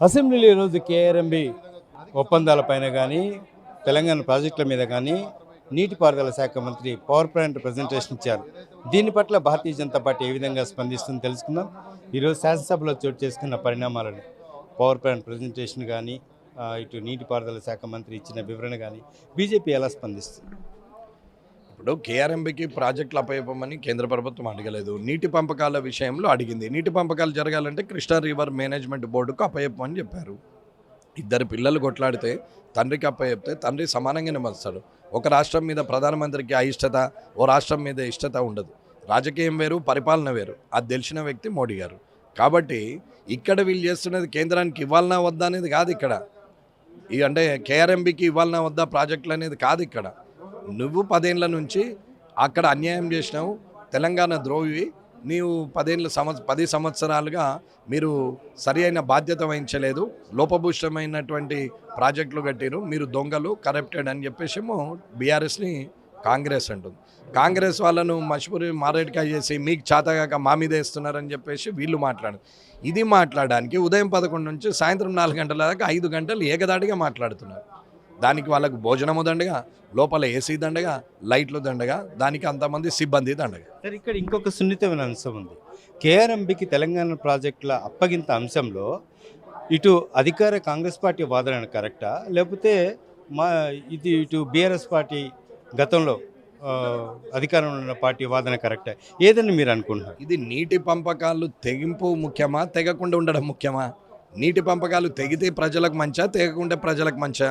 అసెంబ్లీలో ఈరోజు కేఆర్ఎంబి ఒప్పందాలపైన కానీ తెలంగాణ ప్రాజెక్టుల మీద కానీ నీటిపారుదల శాఖ మంత్రి పవర్ పాయింట్ ప్రజెంటేషన్ ఇచ్చారు. దీని పట్ల భారతీయ జనతా పార్టీ ఏ విధంగా స్పందిస్తుందో తెలుసుకుందాం. ఈరోజు శాసనసభలో చోటు చేసుకున్న పరిణామాలను పవర్ పాయింట్ ప్రజెంటేషన్ కానీ ఇటు నీటిపారుదల శాఖ మంత్రి ఇచ్చిన వివరణ కానీ బీజేపీ ఎలా స్పందిస్తుంది? ఇప్పుడు కేఆర్ఎంబికి ప్రాజెక్టులు అప్పయ్యమని కేంద్ర ప్రభుత్వం అడగలేదు. నీటి పంపకాల విషయంలో అడిగింది. నీటి పంపకాలు జరగాలంటే కృష్ణా రివర్ మేనేజ్మెంట్ బోర్డుకు అప్పయ్యమని చెప్పారు. ఇద్దరు పిల్లలు కొట్లాడితే తండ్రికి అప్పచెప్తే తండ్రి సమానంగా నిమస్తాడు ఒక రాష్ట్రం మీద ప్రధానమంత్రికి అయిష్టత ఓ రాష్ట్రం మీద ఇష్టత ఉండదు. రాజకీయం వేరు పరిపాలన వేరు. అది తెలిసిన వ్యక్తి మోడీ గారు. కాబట్టి ఇక్కడ వీళ్ళు చేస్తున్నది కేంద్రానికి ఇవ్వాలనా వద్దా అనేది కాదు ఇక్కడ. ఈ అంటే కేఆర్ఎంబికి ఇవ్వాలనా వద్దా ప్రాజెక్టులు అనేది కాదు ఇక్కడ. నువ్వు పదేళ్ళ నుంచి అక్కడ అన్యాయం చేసినావు తెలంగాణ ద్రోవి నీవు పదేళ్ళ సంవత్స పది సంవత్సరాలుగా మీరు సరి అయిన బాధ్యత వహించలేదు లోపభూషమైనటువంటి ప్రాజెక్టులు కట్టిరు మీరు దొంగలు కరప్టెడ్ అని చెప్పేసేమో బీఆర్ఎస్ని కాంగ్రెస్ అంటుంది. కాంగ్రెస్ వాళ్ళను మష్పూరి మారేడుకాయ చేసి మీకు చాతగాక మా మీద వేస్తున్నారని చెప్పేసి వీళ్ళు మాట్లాడు ఇది మాట్లాడడానికి ఉదయం పదకొండు నుంచి సాయంత్రం నాలుగు గంటల దాకా ఐదు గంటలు ఏకదాటిగా మాట్లాడుతున్నారు. దానికి వాళ్ళకు భోజనము దండగా లోపల ఏసీ దండగా లైట్లు దండగా దానికి అంతమంది సిబ్బంది దండగా. సరే ఇక్కడ ఇంకొక సున్నితమైన అంశం ఉంది. కేఆర్ఎంబికి తెలంగాణ ప్రాజెక్టుల అప్పగింత అంశంలో ఇటు అధికార కాంగ్రెస్ పార్టీ వాదన కరెక్టా? లేకపోతే మా ఇది ఇటు బీఆర్ఎస్ పార్టీ గతంలో అధికారంలో ఉన్న పార్టీ వాదన కరెక్టా? ఏదని మీరు అనుకుంటున్నారు? ఇది నీటి పంపకాలు తెగింపు ముఖ్యమా తెగకుండా ఉండడం ముఖ్యమా? నీటి పంపకాలు తెగితే ప్రజలకు మంచా తెగకుంటే ప్రజలకు మంచా?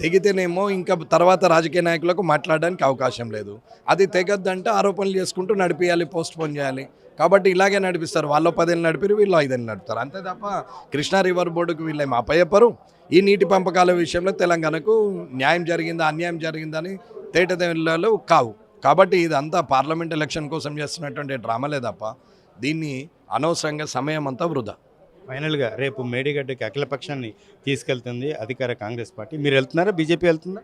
తెగితేనేమో ఇంకా తర్వాత రాజకీయ నాయకులకు మాట్లాడడానికి అవకాశం లేదు. అది తెగద్దంటే ఆరోపణలు చేసుకుంటూ నడిపియాలి పోస్ట్ పోన్ చేయాలి. కాబట్టి ఇలాగే నడిపిస్తారు. వాళ్ళు పదేళ్ళు నడిపిరు వీళ్ళు ఐదేళ్ళు నడుపుతారు. అంతే తప్ప కృష్ణా రివర్ బోర్డుకు వీళ్ళేం అప్పయ్యప్పరు ఈ నీటి పంపకాల విషయంలో తెలంగాణకు న్యాయం జరిగిందా అన్యాయం జరిగిందని తేటతెల్లాలు కావు. కాబట్టి ఇదంతా పార్లమెంట్ ఎలక్షన్ కోసం చేస్తున్నటువంటి డ్రామాలే తప్ప దీన్ని అనవసరంగా సమయం అంతా వృధా. ఫైనల్గా రేపు మేడిగడ్డకి అఖిలపక్షాన్ని తీసుకెళ్తుంది అధికార కాంగ్రెస్ పార్టీ. మీరు వెళ్తున్నారా? బీజేపీ వెళ్తుందా?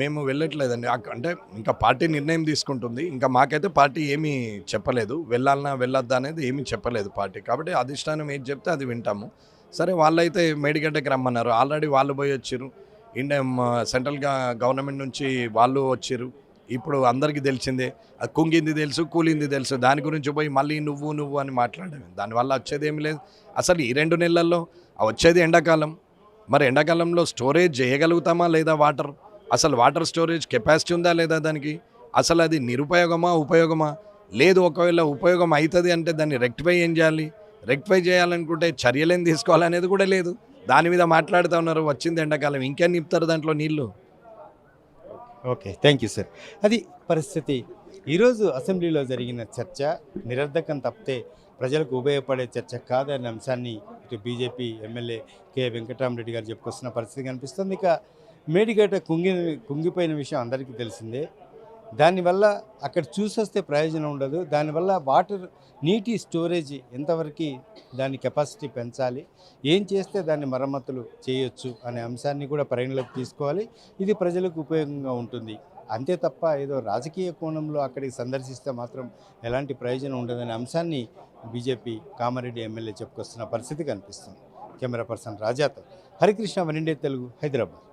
మేము వెళ్ళట్లేదండి. అంటే ఇంకా పార్టీ నిర్ణయం తీసుకుంటుంది. ఇంకా మాకైతే పార్టీ ఏమీ చెప్పలేదు. వెళ్ళాలన్నా వెళ్ళొద్దా అనేది ఏమీ చెప్పలేదు పార్టీ. కాబట్టి అధిష్టానం ఏది చెప్తే అది వింటాము. సరే వాళ్ళైతే మేడిగడ్డకి రమ్మన్నారు. ఆల్రెడీ వాళ్ళు పోయి వచ్చారు ఇండియా సెంట్రల్ గవర్నమెంట్ నుంచి వాళ్ళు వచ్చారు ఇప్పుడు అందరికీ తెలిసిందే. కుంగింది తెలుసు కూలింది తెలుసు. దాని గురించి పోయి మళ్ళీ నువ్వు నువ్వు అని మాట్లాడడం. దానివల్ల వచ్చేది ఏమి లేదు. అసలు ఈ రెండు నెలల్లో వచ్చేది ఎండాకాలం. మరి ఎండాకాలంలో స్టోరేజ్ చేయగలుగుతామా లేదా వాటర్? అసలు వాటర్ స్టోరేజ్ కెపాసిటీ ఉందా లేదా దానికి? అసలు అది నిరుపయోగమా ఉపయోగమా? లేదు ఒకవేళ ఉపయోగం అవుతుంది అంటే దాన్ని రెక్టిఫై ఏం చేయాలి? రెక్టిఫై చేయాలనుకుంటే చర్యలేం తీసుకోవాలనేది కూడా లేదు. దాని మీద మాట్లాడుతూ ఉన్నారు వచ్చింది ఎండాకాలం ఇంకేం నింపుతారు దాంట్లో నీళ్ళు ఓకే థ్యాంక్ యూ సార్ అది పరిస్థితి. ఈరోజు అసెంబ్లీలో జరిగిన చర్చ నిరర్ధకం తప్పితే ప్రజలకు ఉపయోగపడే చర్చ కాదనే అంశాన్ని ఇటు బీజేపీ ఎమ్మెల్యే కె వెంకటరామరెడ్డి గారు చెప్పుకొస్తున్న పరిస్థితి కనిపిస్తుంది. ఇక మేడిగడ్డ కుంగి కుంగిపోయిన విషయం అందరికీ తెలిసిందే. దానివల్ల అక్కడ చూసొస్తే ప్రయోజనం ఉండదు. దానివల్ల వాటర్ నీటి స్టోరేజ్ ఎంతవరకు దాని కెపాసిటీ పెంచాలి ఏం చేస్తే దాన్ని మరమ్మతులు చేయొచ్చు అనే అంశాన్ని కూడా పరిగణలోకి తీసుకోవాలి. ఇది ప్రజలకు ఉపయోగంగా ఉంటుంది. అంతే తప్ప ఏదో రాజకీయ కోణంలో అక్కడికి సందర్శిస్తే మాత్రం ఎలాంటి ప్రయోజనం ఉండదనే అంశాన్ని బీజేపీ కామారెడ్డి ఎమ్మెల్యే చెప్పుకొస్తున్న పరిస్థితి కనిపిస్తుంది. కెమెరా పర్సన్ రాజాతో హరికృష్ణ వనిండే తెలుగు హైదరాబాద్.